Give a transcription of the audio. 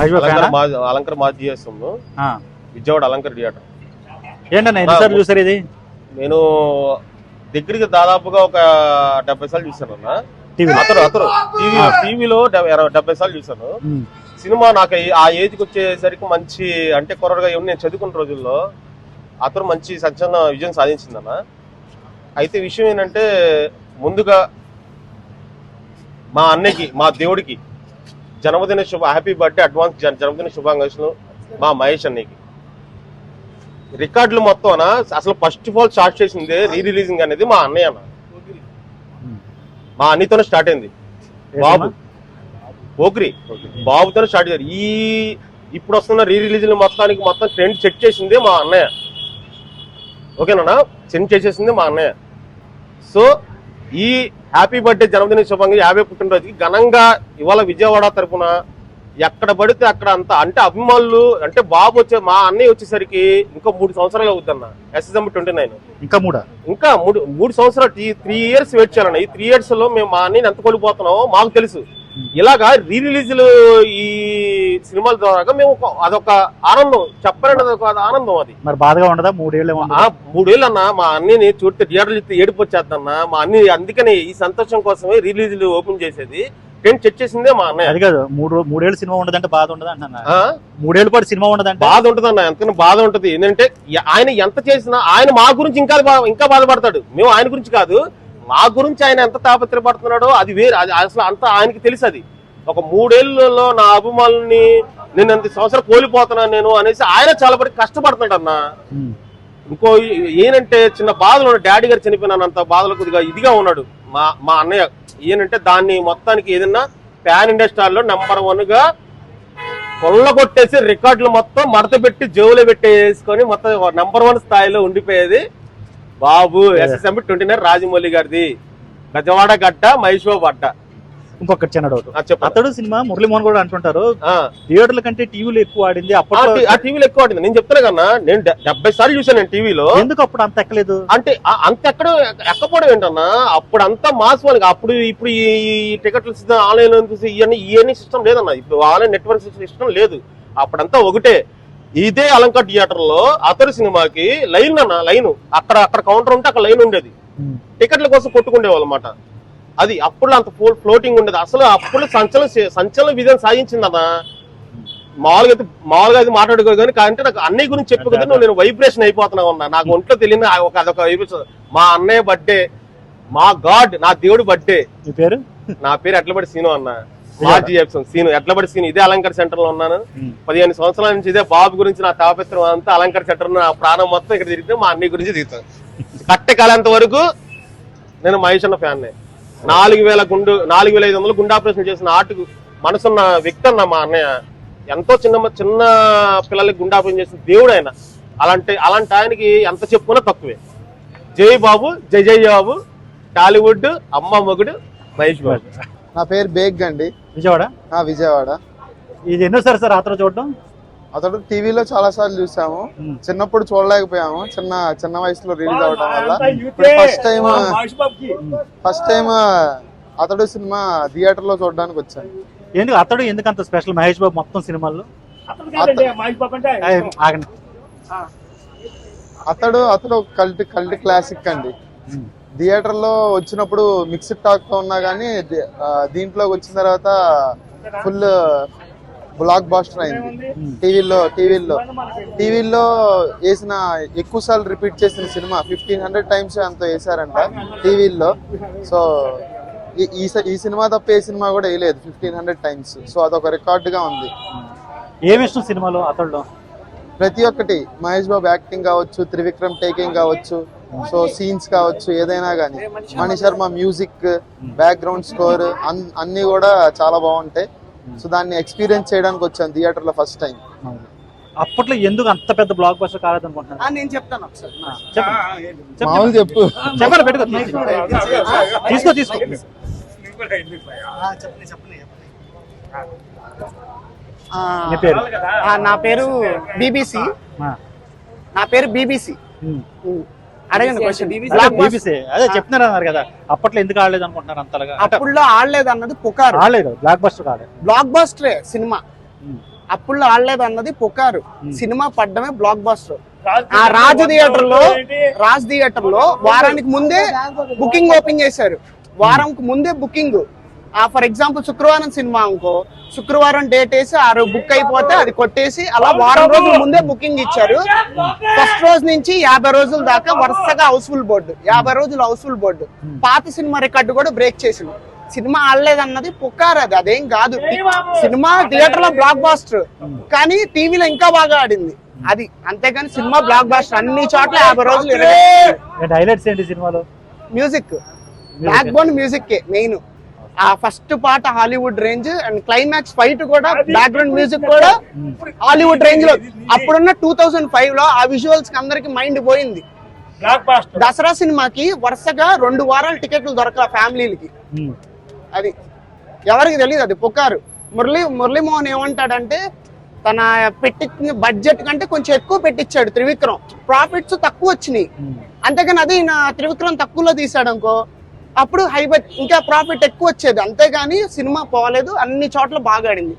అలంకర్ ఫ్యానా? మా అలంకర్ మా జిఎస్ఎం ఆ. విజయవాడ అలంకర్ థియేటర్. ఏంటన్నా ఎన్నిసార్లు చూసారు ఇది? నేను దగ్గరికి దాదాపుగా ఒక డెబ్బై సార్లు చూశాను అన్న. టీవీ అతను అతను. టీవీ టీవీలో డెబ్బై సార్లు చూశాను. Hmm. సినిమా నాకు ఆ ఏజ్కి వచ్చేసరికి మంచి అంటే కొరగా ఏమో నేను చదువుకున్న రోజుల్లో అతను మంచి సంచలన విజయం సాధించిందన్న అయితే విషయం ఏంటంటే ముందుగా మా అన్నయ్యకి మా దేవుడికి జన్మదిన శుభ హ్యాపీ బర్త్డే అడ్వాన్స్ జన్- జన్మదిన శుభాకాంక్షలు మా మహేష్ అన్నయ్యకి. రికార్డులు మొత్తం అన్న అసలు ఫస్ట్ ఆఫ్ ఆల్ స్టార్ట్ చేసింది రీ రిలీజింగ్ అనేది మా అన్నయ్య అన్న. మా అన్నయ్యతోనే స్టార్ట్ అయింది. బాబు? పోక్రి బాబుతోనే స్టార్ట్ చేశారు. ఈ ఇప్పుడు వస్తున్న రీ రిలీజ్ మొత్తానికి మొత్తం ట్రెండ్ సెట్ చేసింది మా అన్నయ్య. ఓకేనా సెండ్ చేసేసింది మా అన్నయ్య. సో ఈ హ్యాపీ బర్త్డే జన్మదిన శుభంగా యాభై పుట్టినరోజుకి ఘనంగా ఇవాళ విజయవాడ తరపున ఎక్కడ పడితే అక్కడ అంత. అంటే అభిమానులు అంటే బాబు వచ్చే మా అన్నయ్య వచ్చేసరికి ఇంకో మూడు సంవత్సరాలు అవుద్దన్న ఎస్ఎస్ఎం ట్వంటీ నైన్ ఇంకా మూడా? ఇంకా మూడు మూడు సంవత్సరాలు త్రీ ఇయర్స్ వెయిట్ చేయాలన్న. ఈ త్రీ ఇయర్స్లో మేము మా అన్నయ్యని ఎంత కోల్పోతున్నామో మాకు తెలుసు. ఇలాగా రీ రిలీజ్లు ఈ సినిమాల ద్వారా మేము అదొక ఆనందం. చెప్పలేని అదొక ఆనందం అది. మరి బాధగా ఉండదా? మూడేళ్ళు మూడేళ్ళు అన్న మా అన్నని చూస్తే థియేటర్లు ఇస్తే ఏడుపు వచ్చేద్దన్న మా అన్ని అందుకని ఈ సంతోషం కోసమే రిలీజ్లు ఓపెన్ చేసేది. టెంట్ చెక్ చేసిందే మా అన్నయ్య. అది కాదు మూడు మూడేళ్ళు సినిమా ఉండదంటే బాధ ఉండదా అంటున్నా? ఆ? మూడేళ్ళు పాటు సినిమా ఉండదంటే? బాధ ఉంటదన్న. ఎంతకన్నా బాధ ఉంటది? ఏంటంటే ఆయన ఎంత చేసినా ఆయన మా గురించి ఇంకా ఇంకా బాధపడతాడు. మేము ఆయన గురించి కాదు. మా గురించి ఆయన ఎంత తాపత్రపడుతున్నాడో అది వేరు. అది అసలు అంత ఆయనకి తెలుసు అది. ఒక మూడేళ్ళలో నా అభిమానుల్ని నేను అంత సంవత్సరం కోల్పోతున్నాను నేను అనేసి ఆయన చాలా పడి కష్టపడుతున్నాడు అన్న. ఇంకో ఏంటంటే చిన్న బాధలు డాడీ గారు చనిపోయినంత బాధలు కొద్దిగా ఇదిగా ఉన్నాడు. మా మా అన్నయ్య ఏంటంటే దాన్ని మొత్తానికి ఏదన్నా ప్యాన్ ఇండస్ట్రీలో నెంబర్ వన్గా కొల్లగొట్టేసి రికార్డులు మొత్తం మడత పెట్టి జోలో పెట్టేసుకొని మొత్తం నెంబర్ వన్ స్థాయిలో ఉండిపోయేది. బాబు ఎస్ఎస్ఎం ట్వంటీ నైన్ రాజమౌళి గారిది. గజవాడ గడ్డ మహేశ్వర అడ్డ ఇంకొకటి చిన్న డౌట్ అతడు సినిమా మురళీమోహన్ కూడా అంటుంటారు. ఆ, థియేటర్ల కంటే టీవీలు ఎక్కువ ఆడింది. టీ- ఆ టీవీలో ఎక్కువ ఆడింది. నేను చెప్తున్నా కన్నా నేను డెబ్బై సార్లు చూసాను నేను టీవీలో. ఎందుకు అప్పుడు అంత ఎక్కలేదు? అంటే అంత ఎక్కడ ఎక్కపోవడం ఏంటన్నా అప్పుడు అంతా మాస్ వాళ్ళకి అప్పుడు ఇప్పుడు ఈ టికెట్లు ఆన్లైన్ ఇవన్నీ ఇవన్నీ సిస్టమ్ లేదన్న. ఇప్పుడు ఆన్లైన్ నెట్వర్క్ సిస్టమ్ లేదు. అప్పుడంతా ఒకటే. ఇదే అలంకా థియేటర్లో అతడు సినిమాకి లైన్ అన్న లైన్. అక్కడ అక్కడ కౌంటర్ ఉంటే అక్కడ లైన్ ఉండేది. టికెట్ల కోసం కొట్టుకుండేవాళ్ళు అనమాట అది అప్పుడు అంత ఫ్లోటింగ్ ఉండేది. అసలు అప్పుడు సంచలన సంచలన విజయం సాధించిందన్న మామూలుగా అయితే మామూలుగా అయితే మాట్లాడుకో కానీ అంటే నాకు అన్నయ్య గురించి చెప్పు కదా నేను వైబ్రేషన్ అయిపోతున్నావు అన్న నాకు ఒంట్లో తెలియని ఒక అదొక వైబ్రేషన్ మా అన్నయ్య బర్త్డే మా గాడ్ నా దేవుడి బర్త్డే పేరు? నా పేరు ఎట్లబడి సీను అన్న. మా జిఎఫ్సన్ సీను ఎట్లబడి సీను ఇదే అలంకర్ సెంటర్లో ఉన్నాను. ఉమ్. పదిహేను సంవత్సరాల నుంచి ఇదే బాబు గురించి నా తాపత్రం అంతా అలంకర్ సెంటర్ నా ప్రాణం మొత్తం ఇక్కడ తిరిగితే మా అన్నయ్య గురించి తిరుగుతాను కట్టె కాలేంత వరకు నేను మహేష్ అన్న ఫ్యాన్ నాలుగు వేల గుండు నాలుగు వేల ఐదు వందలు గుండె ఆపరేషన్ చేసిన ఆటకు మనసున్న వ్యక్తి అన్న మా అన్నయ్య. ఎంతో చిన్న చిన్న పిల్లలకి గుండె ఆపరేషన్ చేసిన దేవుడు ఆయన. అలాంటి అలాంటి ఆయనకి ఎంత చెప్పుకున్నా తక్కువే. జై బాబు జై జై బాబు టాలీవుడ్ అమ్మ మొగుడు మహేష్ బాబు. నా పేరు బేగ్ అండి. విజయవాడ? విజయవాడ. ఇది ఎన్నోసారి సార్ అతను చూడడం? అతడు టీవీలో చాలా సార్లు చూసాము. చిన్నప్పుడు చూడలేకపోయాము. చిన్న చిన్న వయసులో రిలీజ్ అవడం వల్ల. First time first time Athadu cinema థియేటర్లో చూడడానికి వచ్చాను. ఎందుకు అతడు ఎందుకు అంత స్పెషల్ మహేష్ బాబు మొత్తం సినిమాల్లో? ఆగండి. అతడు అతడు కల్ట్ కల్ట్ క్లాసిక్ అండి. ఉమ్. థియేటర్లో వచ్చినప్పుడు మిక్స్డ్ టాక్తో ఉన్నా కానీ దీంట్లోకి వచ్చిన తర్వాత ఫుల్ బ్లాక్ బాస్టర్ అయింది. టీవీలో టీవీల్లో. టీవీల్లో వేసిన ఎక్కువ సార్లు రిపీట్ చేసిన సినిమా ఫిఫ్టీన్ హండ్రెడ్ టైమ్స్ అంత వేసారంట టీవీల్లో. సో ఈ- ఈ సినిమా తప్ప ఏ సినిమా కూడా వేయలేదు ఫిఫ్టీన్ హండ్రెడ్ టైమ్స్ సో అదొక రికార్డుగా ఉంది. ఏమి ఇష్టం సినిమాలో అతడులో? ప్రతి ఒక్కటి. మహేష్ బాబు యాక్టింగ్ కావచ్చు త్రివిక్రమ్ టేకింగ్ కావచ్చు. సో సీన్స్ కావచ్చు ఏదైనా కానీ Mani Sharma music background score అన్ని కూడా చాలా బాగుంటాయి. సో దాన్ని ఎక్స్పీరియన్స్ చేయడానికి వచ్చాను థియేటర్లో ఫస్ట్ టైం అప్పట్లో ఎందుకు అంత పెద్ద బ్లాక్ బస్టర్ కాలేదనుకుంటున్నాను ఆ, నేను చెప్తాను ఒకసారి. చెప్పండి చెప్పండి. మామూలు చెప్పు. చెప్పండి పెట్టుకో. తీసుకో తీసుకో. నీ పేరు? ఆ, నా పేరు బీబీసీ. నా పేరు బీబీసీ. అడగండి క్వశ్చన్ అదే చెప్తున్నారు అన్నారు కదా. అప్పట్లో ఎందుకు ఆడలేదు అనుకుంటున్నారు అంతలాగా? అప్పుడులో ఆడలేదు అన్నది పుకారు. ఆడలేదు. బ్లాక్ బస్టర్ బ్లాక్ బాస్టరే సినిమా. ఉమ్. అప్పుడు ఆడలేదు అన్నది పుకారు. సినిమా పడ్డమే బ్లాక్ బాస్టర్ ఆ రాజు థియేటర్లో రాజ్ థియేటర్లో వారానికి ముందే బుకింగ్ ఓపెన్ చేశారు. వారంకి ముందే బుకింగ్. ఫర్ ఎగ్జాంపుల్ శుక్రవారం సినిమా అనుకో శుక్రవారం డేట్ వేసి ఆ రోజు బుక్ అయిపోతే అది కొట్టేసి అలా వారం రోజుల ముందే బుకింగ్ ఇచ్చారు. ఫస్ట్ రోజు నుంచి యాభై రోజుల దాకా వరుసగా హౌస్ఫుల్ బోర్డు యాభై రోజులు హౌస్ఫుల్ బోర్డు పాత సినిమా రికార్డు కూడా బ్రేక్ చేసింది. సినిమా ఆడలేదు అన్నది పుకారు అది. అదేం కాదు. సినిమా థియేటర్లో బ్లాక్ బాస్టర్ కానీ టీవీలో ఇంకా బాగా ఆడింది. అది. అంతేగాని సినిమా బ్లాక్ బాస్టర్ అన్ని చోట్ల యాభై రోజులు ఏంటి హైలైట్స్ ఏంటి సినిమాలో? Music backbone music main ఆ ఫస్ట్ పాట Hollywood range and climax fight కూడా బ్యాక్గ్రౌండ్ మ్యూజిక్ కూడా హాలీవుడ్ రేంజ్లో. అప్పుడున్న టూ థౌసండ్ ఫైవ్లో ఆ విజువల్స్కి అందరికి మైండ్ పోయింది. దసరా సినిమాకి వరుసగా రెండు వారాల టికెట్లు దొరకల ఫ్యామిలీలకి. ఉమ్. అది ఎవరికి తెలియదు అది పుకారు. మురళీ మురళీమోహన్ ఏమంటాడంటే తన పెట్టి బడ్జెట్ కంటే కొంచెం ఎక్కువ పెట్టించాడు త్రివిక్రమ్. ప్రాఫిట్స్ తక్కువ వచ్చినాయి. ఉమ్. అంతేగాని అది నా త్రివిక్రమ్ తక్కువలో తీసాడు అనుకో అప్పుడు హై ఇంకా ప్రాఫిట్ ఎక్కువ వచ్చేది. అంతేగాని సినిమా పోలేదు. అన్ని చోట్ల బాగా ఆడింది.